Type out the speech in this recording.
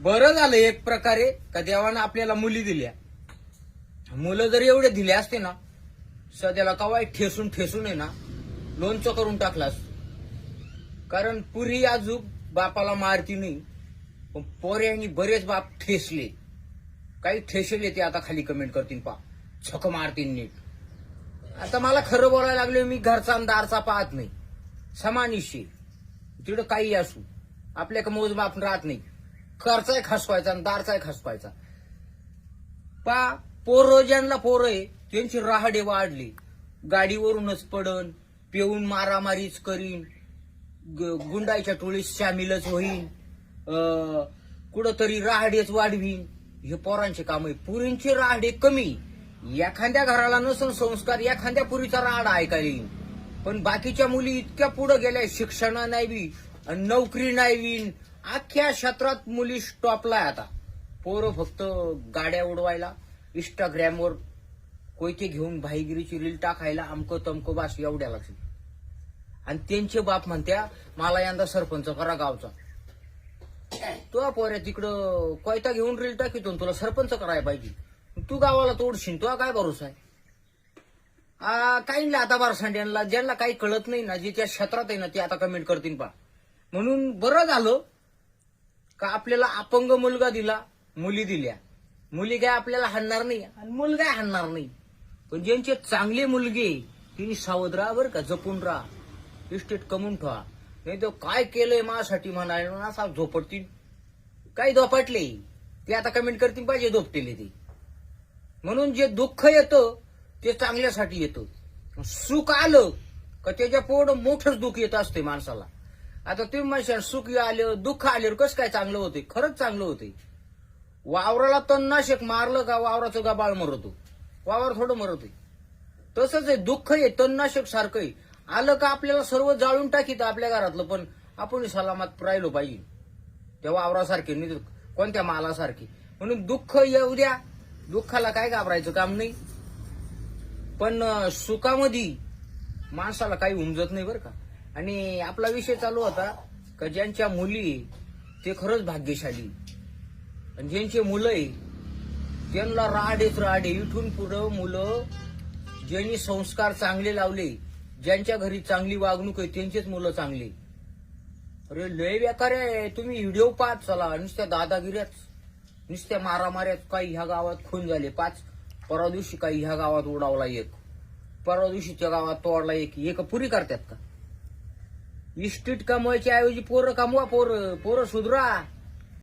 बरं झालं एक प्रकारे का देवानं आपल्याला मुली दिल्या. मुलं जर एवढे दिले असते ना सध्याला कवाय ठेसून ठेसून आहे ना लोणचं करून टाकलास. कारण पुरी आजूक बापाला मारती नाही पण पोऱ्यांनी बरेच बाप ठेसले. काही ठेसले ते आता खाली कमेंट करतील पा छक मारतील नीट. आता मला खरं बोलायला लागले मी घरचा दारचा पाहत नाही. समानिशी तिथं तिकडं काही असू. आपल्या मोजमाप राहत नाही. खर्चाय खसवायचा आणि दारचाय खसवायचा. पा पोरं ज्यांना पोरं आहे त्यांची राहाडे वाढली. गाडीवरूनच पडन पिऊन मारामारीच करीन गुंडाईच्या गुंडाच्या टोळीत सामीलच होईन अं, कुठंतरी राहाडेच वाढवीन. हे पोरांचे काम आहे पुरींचे राहाडे कमी. एखाद्या घराला नसून संस्कार एखाद्या पुरीचा राहडा ऐकायला येईल पण बाकीच्या मुली इतक्या पुढे गेल्या शिक्षणा नाही बी आणि नोकरी नाही बी अख्ख्या क्षेत्रात मुली स्टॉपला आहे आता. पोरं फक्त गाड्या उडवायला इंस्टाग्रामवर कोयते घेऊन भाईगिरीची रील टाकायला अमकं तमकं बास एवढ्या लक्ष आणि त्यांचे बाप म्हणत्या मला यंदा सरपंच करा गावचा. तो पोऱ्या तिकडं कोयता घेऊन रील टाकीतो तुला सरपंच करायला पाहिजे. तू गावाला तोडशील तुला काय भरोसा आहे? काही काही आता बारसांड्यांना ज्यांना काही कळत नाही ना जे त्या क्षेत्रात आहे ना ते आता कमेंट करतील पा म्हणून बरं झालं का आपल्याला अपंग मुलगा दिला? मुली दिल्या. मुली काय आपल्याला हाणणार नाही? आणि मुलगा हाणणार नाही. पण ज्यांचे चांगले मुलगे तिने सावध राहा बरं का जपून राहा. इस्टेट कमवून ठेवा. नाही तो काय केलंय माझ्यासाठी म्हणाले ना असा झोपटतील काही झोपटले? ते आता कमेंट करतील पाहिजे झोपटेले ते. म्हणून जे दुःख येतं ते चांगल्यासाठी येतं. सुख आलं का त्याच्या पोट मोठंच दुःख येत असते माणसाला. आता तुम्ही म्हणशाल सुख आलं दुःख आल्यावर कसं काय चांगलं होते खरंच चांगलं होते वावराला तणनाशक मारलं का वावराचं गाबाळ मरतो? वावर थोडं मरत तसंच आहे दुःख आहे तणनाशक सारखं आहे. आलं का आपल्याला सर्व जाळून टाकीत आपल्या घरातलं पण आपण सलामत राहिलो पाहिजे. त्या वावरासारखे नाही कोणत्या मालासारखे. म्हणून दुःख येऊ द्या. दुःखाला काय घाबरायचं काम नाही. पण सुखामध्ये माणसाला काही उमजत नाही बरं का. आणि आपला विषय चालू होता का ज्यांच्या मुली ते खरंच भाग्यशाली. आणि ज्यांचे मुलं आहे त्यांना राडेच राडे इथून पुढं मुलं ज्यांनी संस्कार चांगले लावले ज्यांच्या घरी चांगली वागणूक आहे त्यांचेच मुलं चांगली. अरे लय बेकार आहे तुम्ही व्हिडिओ पाच चला नुसत्या दादागिऱ्याच नुसत्या मारामाऱ्यात काही ह्या गावात खून झाले. पाच परवा दिवशी काही ह्या गावात उडावला एक परवा दिवशी त्या गावात तोडला एक एक पुरी करतात का? इस्टेट कमवायच्या ऐवजी पोरं कमवा पोरं पोरं सुधरा.